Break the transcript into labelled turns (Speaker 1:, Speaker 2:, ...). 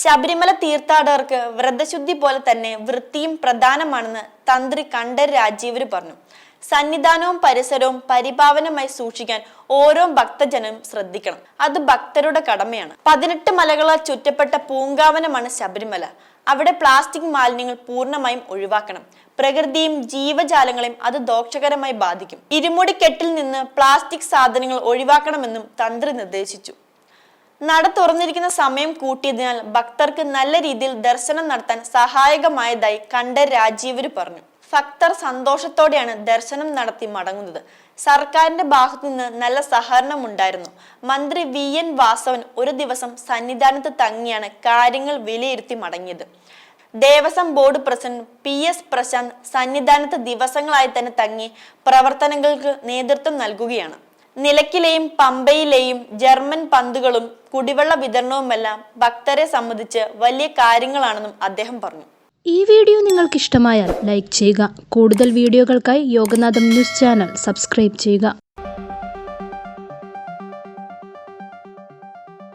Speaker 1: ശബരിമല തീർത്ഥാടകർക്ക് വ്രതശുദ്ധി പോലെ തന്നെ വൃത്തിയും പ്രധാനമാണെന്ന് തന്ത്രി കണ്ഠർ രാജീവര് പറഞ്ഞു. സന്നിധാനവും പരിസരവും പരിപാവനമായി സൂക്ഷിക്കാൻ ഓരോ ഭക്തജനവും ശ്രദ്ധിക്കണം. അത് ഭക്തരുടെ കടമയാണ്. പതിനെട്ട് മലകളാൽ ചുറ്റപ്പെട്ട പൂങ്കാവനമാണ് ശബരിമല. അവിടെ പ്ലാസ്റ്റിക് മാലിന്യങ്ങൾ പൂർണമായും ഒഴിവാക്കണം. പ്രകൃതിയും ജീവജാലങ്ങളെയും അത് ദോഷകരമായി ബാധിക്കും. ഇരുമുടിക്കെട്ടിൽ നിന്ന് പ്ലാസ്റ്റിക് സാധനങ്ങൾ ഒഴിവാക്കണമെന്നും തന്ത്രി നിർദ്ദേശിച്ചു. നട തുറന്നിരിക്കുന്ന സമയം കൂട്ടിയതിനാൽ ഭക്തർക്ക് നല്ല രീതിയിൽ ദർശനം നടത്താൻ സഹായകമായതായി കണ്ട രാജീവര് പറഞ്ഞു. ഭക്തർ സന്തോഷത്തോടെയാണ് ദർശനം നടത്തി മടങ്ങുന്നത്. സർക്കാരിന്റെ ഭാഗത്തു നിന്ന് നല്ല സഹകരണം ഉണ്ടായിരുന്നു മന്ത്രി വി എൻ വാസവൻ ഒരു ദിവസം സന്നിധാനത്ത് തങ്ങിയാണ് കാര്യങ്ങൾ വിലയിരുത്തി മടങ്ങിയത്. Devaswom board president P S Prashanth സന്നിധാനത്ത് ദിവസങ്ങളായി തന്നെ തങ്ങി പ്രവർത്തനങ്ങൾക്ക് നേതൃത്വം നൽകുകയാണ്. നിലയ്ക്കിലെയും പമ്പയിലെയും ജർമ്മൻ പന്തുകളും കുടിവെള്ള വിതരണവുമെല്ലാം ഭക്തരെ സംബന്ധിച്ച് വലിയ കാര്യങ്ങളാണെന്നും അദ്ദേഹം പറഞ്ഞു.
Speaker 2: ഈ വീഡിയോ നിങ്ങൾക്ക് ഇഷ്ടമായാൽ ലൈക്ക് ചെയ്യുക. കൂടുതൽ വീഡിയോകൾക്കായി യോഗനാഥം ന്യൂസ് ചാനൽ സബ്സ്ക്രൈബ് ചെയ്യുക.